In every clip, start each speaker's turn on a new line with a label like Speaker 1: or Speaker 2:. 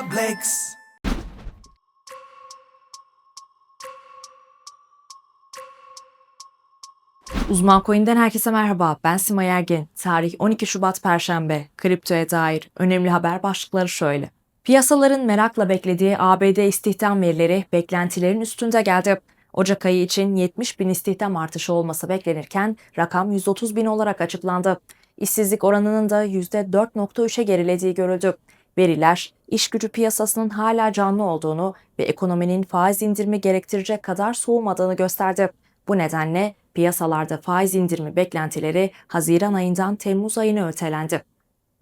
Speaker 1: Starflex.
Speaker 2: Uzman Coin'den herkese merhaba. Ben Simay Ergin. Tarih 12 Şubat Perşembe. Kriptoya dair önemli haber başlıkları şöyle. Piyasaların merakla beklediği ABD istihdam verileri beklentilerin üstünde geldi. Ocak ayı için 70 bin istihdam artışı olması beklenirken rakam 130 bin olarak açıklandı. İşsizlik oranının da %4.3'e gerilediği görüldü. Veriler, iş gücü piyasasının hala canlı olduğunu ve ekonominin faiz indirimi gerektirecek kadar soğumadığını gösterdi. Bu nedenle piyasalarda faiz indirimi beklentileri Haziran ayından Temmuz ayına ötelendi.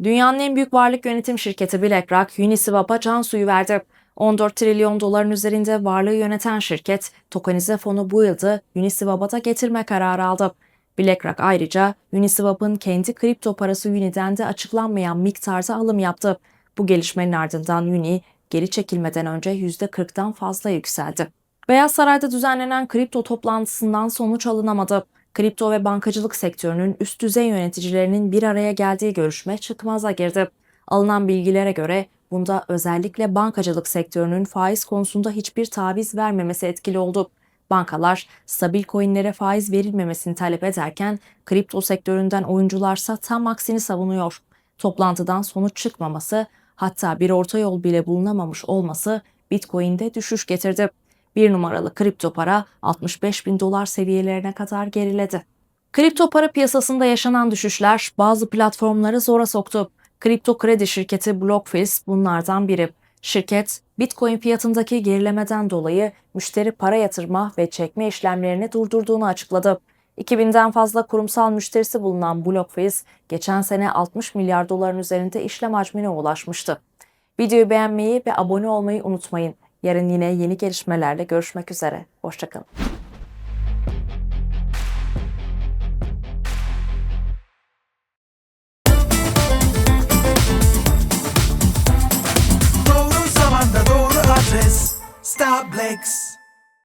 Speaker 2: Dünyanın en büyük varlık yönetim şirketi BlackRock, Uniswap'a can suyu verdi. 14 trilyon doların üzerinde varlığı yöneten şirket, tokenize fonu bu yılda Uniswap'a da getirme kararı aldı. BlackRock ayrıca Uniswap'ın kendi kripto parası Uni'den de açıklanmayan miktarda alım yaptı. Bu gelişmenin ardından Uni geri çekilmeden önce %40'dan fazla yükseldi. Beyaz Saray'da düzenlenen kripto toplantısından sonuç alınamadı. Kripto ve bankacılık sektörünün üst düzey yöneticilerinin bir araya geldiği görüşme çıkmaza girdi. Alınan bilgilere göre bunda özellikle bankacılık sektörünün faiz konusunda hiçbir taviz vermemesi etkili oldu. Bankalar stabil coinlere faiz verilmemesini talep ederken kripto sektöründen oyuncularsa tam aksini savunuyor. Toplantıdan sonuç çıkmaması hatta bir orta yol bile bulunamamış olması Bitcoin'de düşüş getirdi. Bir numaralı kripto para 65 bin dolar seviyelerine kadar geriledi. Kripto para piyasasında yaşanan düşüşler bazı platformları zora soktu. Kripto kredi şirketi BlockFish bunlardan biri. Şirket, Bitcoin fiyatındaki gerilemeden dolayı müşteri para yatırma ve çekme işlemlerini durdurduğunu açıkladı. 2000'den fazla kurumsal müşterisi bulunan BlockFish, geçen sene 60 milyar doların üzerinde işlem hacmine ulaşmıştı. Videoyu beğenmeyi ve abone olmayı unutmayın. Yarın yine yeni gelişmelerle görüşmek üzere. Hoşçakalın.
Speaker 1: Adres. Starflex.